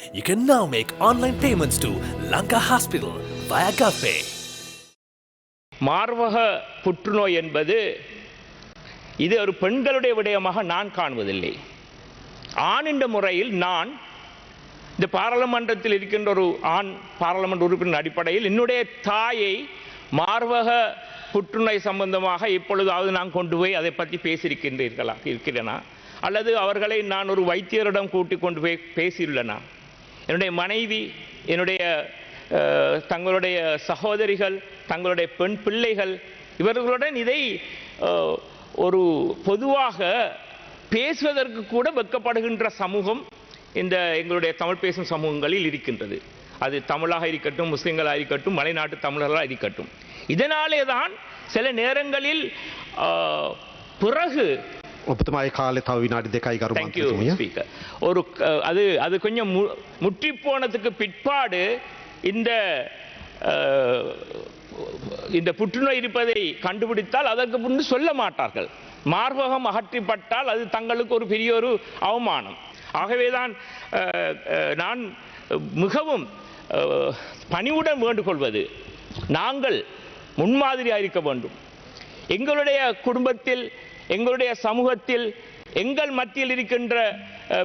You can now make online payments to Lanka Hospital via GovPay. மார்பக புற்றுநோய் என்பது இது ஒரு பெண்களுடைய விடயமாக நான் காணுவதில்லை ஆண் என்ற முறையில் நான் இந்த பாராளுமன்றத்தில் இருக்கின்ற ஒரு ஆண் பாராளுமன்ற உறுப்பினர் அடிப்படையில் என்னுடைய தாயை மார்பக புற்றுநோய் சம்பந்தமாக இப்பொழுதாவது நான் கொண்டு போய் அதை பற்றி பேசியிருக்கின்றீர்களா இருக்கிறேனா? அல்லது அவர்களை நான் ஒரு வைத்தியரிடம் கூட்டிக் கொண்டு போய் பேசியுள்ளனா? என்னுடைய மனைவி என்னுடைய தங்களுடைய சகோதரிகள் தங்களுடைய பெண் பிள்ளைகள் இவர்களுடன் இதை ஒரு பொதுவாக பேசுவதற்கு கூட வெக்கப்படுகின்ற சமூகம் இந்த எங்களுடைய தமிழ் பேசும் சமூகங்களில் இருக்கின்றது. அது தமிழாக இருக்கட்டும் முஸ்லீம்களாக இருக்கட்டும் மலைநாட்டு தமிழர்களாக இருக்கட்டும். இதனாலே தான் சில நேரங்களில் பிறகு ඔබතුමායි කාලෙ තව විනාඩි දෙකයි ගරු தேங்க்யூ මන්ත්‍රතුමිය. ஸ்பீக்கர் ஒரு அஹ், அது அது கொஞ்சம் மு- முற்றி போனதுக்கு பிற்பாடு இந்த அஹ், இந்த புற்றுநோய் இருப்பதை கண்டுபிடித்தால் அதற்கு முன்பு சொல்ல மாட்டார்கள் மார்பகம் அகற்றிப்பட்டால் அது தங்களுக்கு ஒரு பெரிய ஒரு அவமானம் ஆகவேதான் அஹ், அஹ், நான் மிகவும் அஹ், பணிவுடன் வேண்டுகொள்வது நாங்கள் முன்மாதிரியாக இருக்க வேண்டும் எங்களுடைய குடும்பத்தில் எங்களுடைய சமூகத்தில் எங்கள் மத்தியில் இருக்கின்ற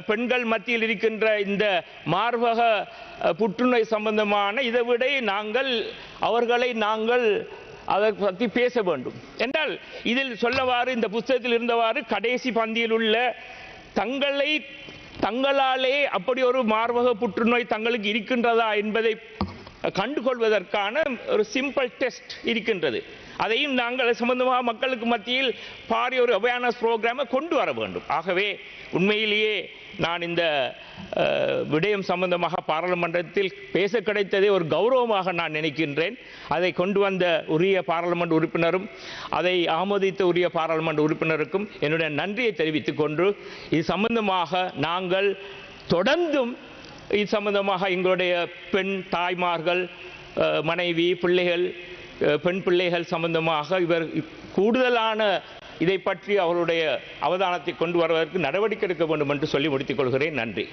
பெண்கள் மத்தியில் இருக்கின்ற இந்த மார்பக புற்றுநோய் சம்பந்தமான இதை விட நாங்கள் அவர்களை நாங்கள் அதை பற்றி பேச வேண்டும். என்றால் இதில் சொல்லவாறு இந்த புஸ்தகத்தில் இருந்தவாறு கடைசி பந்தியில் உள்ள தங்களை தங்களாலே அப்படி ஒரு மார்பக புற்றுநோய் தங்களுக்கு இருக்கின்றதா என்பதை கண்டுகொள்வதற்கான ஒரு சிம்பிள் டெஸ்ட் இருக்கின்றது. அதையும் நாங்கள் சம்பந்தமாக மக்களுக்கு மத்தியில் பாரிய ஒரு அவேர்னஸ் ப்ரோக்ராமை கொண்டு வர வேண்டும். ஆகவே உண்மையிலேயே நான் இந்த விடயம் சம்பந்தமாக பாராளுமன்றத்தில் பேச கிடைத்ததை ஒரு கௌரவமாக நான் நினைக்கின்றேன். அதை கொண்டு வந்த உரிய பாராளுமன்ற உறுப்பினரும் அதை ஆமோதித்த உரிய பாராளுமன்ற உறுப்பினருக்கும் என்னுடைய நன்றியை தெரிவித்துக் கொண்டு இது சம்பந்தமாக நாங்கள் தொடர்ந்தும் இது சம்பந்தமாக எங்களுடைய பெண் தாய்மார்கள் மனைவி பிள்ளைகள் பெண் பிள்ளைகள் சம்பந்தமாக இவர் கூடுதலான இதை பற்றி அவருடைய அவதானத்தை கொண்டு வருவதற்கு நடவடிக்கை எடுக்க வேண்டும் என்று சொல்லி முடித்துக் கொள்கிறேன். நன்றி.